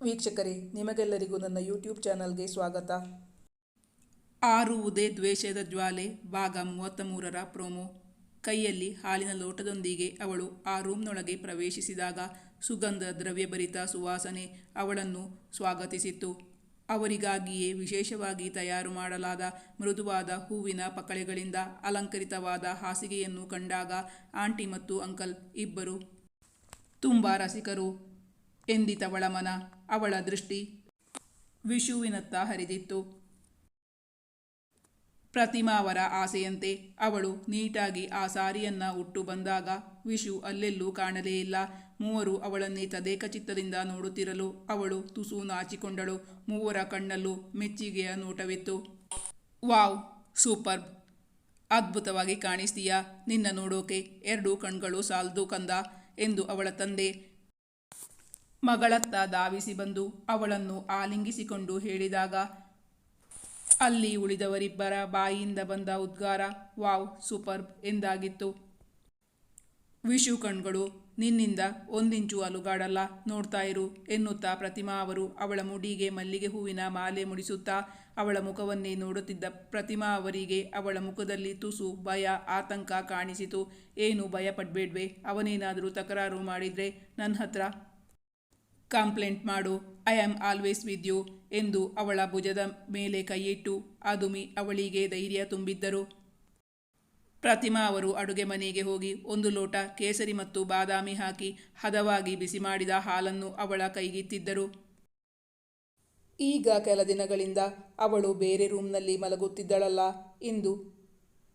ವೀಕ್ಷಕರೇ, ನಿಮಗೆಲ್ಲರಿಗೂ ನನ್ನ ಯೂಟ್ಯೂಬ್ ಚಾನಲ್ಗೆ ಸ್ವಾಗತ. ಆರುವುದೇ ದ್ವೇಷದ ಜ್ವಾಲೆ, ಭಾಗ ಮೂವತ್ತ ಮೂರರ ಪ್ರೋಮೋ. ಕೈಯಲ್ಲಿ ಹಾಲಿನ ಲೋಟದೊಂದಿಗೆ ಅವಳು ಆ ರೂಮ್ನೊಳಗೆ ಪ್ರವೇಶಿಸಿದಾಗ ಸುಗಂಧ ದ್ರವ್ಯಭರಿತ ಸುವಾಸನೆ ಅವಳನ್ನು ಸ್ವಾಗತಿಸಿತ್ತು. ಅವರಿಗಾಗಿಯೇ ವಿಶೇಷವಾಗಿ ತಯಾರು ಮಾಡಲಾದ ಮೃದುವಾದ ಹೂವಿನ ಪಕಳೆಗಳಿಂದ ಅಲಂಕರಿತವಾದ ಹಾಸಿಗೆಯನ್ನು ಕಂಡಾಗ ಆಂಟಿ ಮತ್ತು ಅಂಕಲ್ ಇಬ್ಬರು, ತುಂಬ ರಸಿಕರು ಎಂದಿತವಳ ಮನ ಅವಳ ದೃಷ್ಟಿ ವಿಷುವಿನತ್ತ ಹರಿದಿತ್ತು. ಪ್ರತಿಮಾವರ ಆಸೆಯಂತೆ ಅವಳು ನೀಟಾಗಿ ಆ ಸಾರಿಯನ್ನ ಉಟ್ಟು ಬಂದಾಗ ವಿಷು ಅಲ್ಲೆಲ್ಲೂ ಕಾಣಲೇ ಇಲ್ಲ. ಮೂವರು ಅವಳನ್ನೇ ತದೇಕ ಚಿತ್ತದಿಂದ ನೋಡುತ್ತಿರಲು ಅವಳು ತುಸು ನಾಚಿಕೊಂಡಳು. ಮೂವರ ಕಣ್ಣಲ್ಲೂ ಮೆಚ್ಚುಗೆಯ ನೋಟವಿತ್ತು. Wow, superb. ಅದ್ಭುತವಾಗಿ ಕಾಣಿಸ್ತೀಯಾ? ನಿನ್ನ ನೋಡೋಕೆ ಎರಡು ಕಣ್ಗಳು ಸಾಲ್ದು ಕಂದ ಎಂದು ಅವಳ ತಂದೆ ಮಗಳತ್ತ ಧಾವಿಸಿ ಬಂದು ಅವಳನ್ನು ಆಲಿಂಗಿಸಿಕೊಂಡು ಹೇಳಿದಾಗ, ಅಲ್ಲಿ ಉಳಿದವರಿಬ್ಬರ ಬಾಯಿಯಿಂದ ಬಂದ ಉದ್ಗಾರ, ವಾವ್ ಸೂಪರ್ಬ್ ಎಂದಾಗಿತ್ತು. ವಿಷು ಕಣ್ಗಳು, ನಿನ್ನಿಂದ ಒಂದಿಂಚು ಅಲುಗಾಡಲ್ಲ, ನೋಡ್ತಾ ಇರು ಎನ್ನುತ್ತಾ ಪ್ರತಿಮಾ ಅವರು ಅವಳ ಮುಡಿಗೆ ಮಲ್ಲಿಗೆ ಹೂವಿನ ಮಾಲೆ ಮುಡಿಸುತ್ತಾ ಅವಳ ಮುಖವನ್ನೇ ನೋಡುತ್ತಿದ್ದ ಪ್ರತಿಮಾ ಅವರಿಗೆ ಅವಳ ಮುಖದಲ್ಲಿ ತುಸು ಭಯ, ಆತಂಕ ಕಾಣಿಸಿತು. ಏನು ಭಯ ಪಡಬೇಡ್ವೆ ಅವನೇನಾದರೂ ತಕರಾರು ಮಾಡಿದರೆ ನನ್ನ ಹತ್ರ ಕಂಪ್ಲೇಂಟ್ ಮಾಡು I am always with you ಎಂದು ಅವಳ ಭುಜದ ಮೇಲೆ ಕೈಯಿಟ್ಟು ಅದುಮಿ ಅವಳಿಗೆ ಧೈರ್ಯ ತುಂಬಿದ್ದರು. ಪ್ರತಿಮಾ ಅವರು ಅಡುಗೆ ಮನೆಗೆ ಹೋಗಿ ಒಂದು ಲೋಟ ಕೇಸರಿ ಮತ್ತು ಬಾದಾಮಿ ಹಾಕಿ ಹದವಾಗಿ ಬಿಸಿ ಮಾಡಿದ ಹಾಲನ್ನು ಅವಳ ಕೈಗಿತ್ತಿದ್ದರು. ಈಗ ಕೆಲ ದಿನಗಳಿಂದ ಅವಳು ಬೇರೆ ರೂಮ್ನಲ್ಲಿ ಮಲಗುತ್ತಿದ್ದಳಲ್ಲ ಇಂದು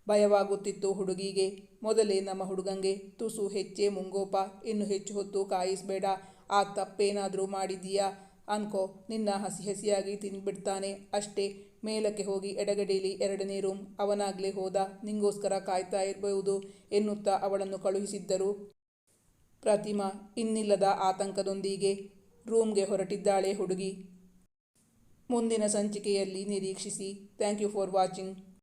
ಭಯವಾಗುತ್ತಿತ್ತು ಹುಡುಗಿಗೆ. ಮೊದಲೇ ನಮ್ಮ ಹುಡುಗಂಗೆ ತುಸು, ಹೆಚ್ಚೇ, ಮುಂಗೋಪ, ಇನ್ನು ಹೆಚ್ಚು ಹೊತ್ತು ಕಾಯಿಸ್ಬೇಡ ಆ ತಪ್ಪೇನಾದರೂ ಮಾಡಿದೀಯಾ ಅನ್ಕೋ, ನಿನ್ನ ಹಸಿ ಹಸಿಯಾಗಿ ತಿಂದ್ಬಿಡ್ತಾನೆ ಅಷ್ಟೇ, ಮೇಲಕ್ಕೆ ಹೋಗಿ ಎಡಗಡೆಯಲ್ಲಿ ಎರಡನೇ ರೂಮ್ ಅವನಾಗಲೇ ಹೋದ. ನಿಂಗೋಸ್ಕರ ಕಾಯ್ತಾ ಇರಬಹುದು ಎನ್ನುತ್ತಾ ಅವಳನ್ನು ಕಳುಹಿಸಿದ್ದರು. ಪ್ರತಿಮಾ ಇನ್ನಿಲ್ಲದ ಆತಂಕದೊಂದಿಗೆ ರೂಮ್ಗೆ ಹೊರಟಿದ್ದಾಳೆ ಹುಡುಗಿ. ಮುಂದಿನ ಸಂಚಿಕೆಯಲ್ಲಿ ನಿರೀಕ್ಷಿಸಿ. Thank you for watching.